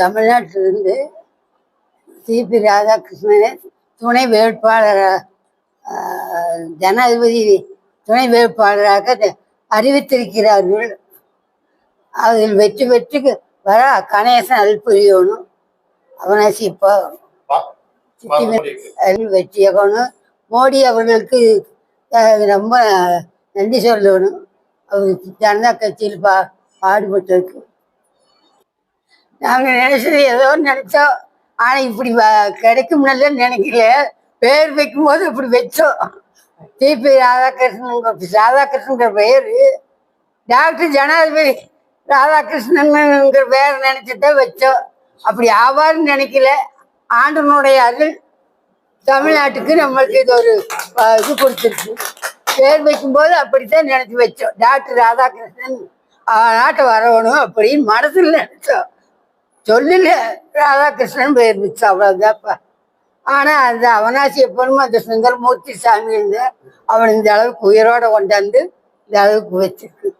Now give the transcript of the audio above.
தமிழ்நாட்டிலிருந்து சிபி ராதாகிருஷ்ணனை துணை வேட்பாளர் ஜனாதிபதி துணை வேட்பாளராக அறிவித்திருக்கிறார்கள். அதில் வெற்றி பெற்று வர கணேசன் அல்புரியணும் அவனாசி இப்போ வெற்றியாகணும் மோடி. அவர்களுக்கு ரொம்ப நன்றி சொல்லணும். அவருக்கு ஜனதா கட்சியில் பா பாடுபட்டதுக்கு நாங்கள் நினைச்சது ஏதோ நினைச்சோம் ஆனால் இப்படி வ- கிடைக்கும்னு நினைக்கல. பேர் வைக்கும்போது இப்படி வச்சோம். டிபி ராதாகிருஷ்ணன் ராதாகிருஷ்ணங்கிற பெயர் டாக்டர் ஜனாதிபதி ராதாகிருஷ்ணனுங்கிற பேர் நினைச்சுதான் வச்சோம். அப்படி ஆவார்னு நினைக்கல. ஆண்டனுடைய அருள் தமிழ்நாட்டுக்கு நம்மளுக்கு இது ஒரு இது கொடுத்துருக்கு. பேர் வைக்கும்போது அப்படித்தான் நினைச்சு வச்சோம். டாக்டர் ராதாகிருஷ்ணன் நாட்டை வரணும் அப்படின்னு மனசில் நினைச்சோம். சொல்லல ராதாகிருஷ்ணன் பேர் வச்சோம் அவ்வளவுதான்ப்பா. ஆனா அந்த அவனாசி எப்பொழுதும் அந்த சுந்தரமூர்த்தி சாமி இருந்த அவன் இந்த அளவுக்கு உயிரோட கொண்டாந்து இந்த அளவுக்கு வச்சிருக்கு.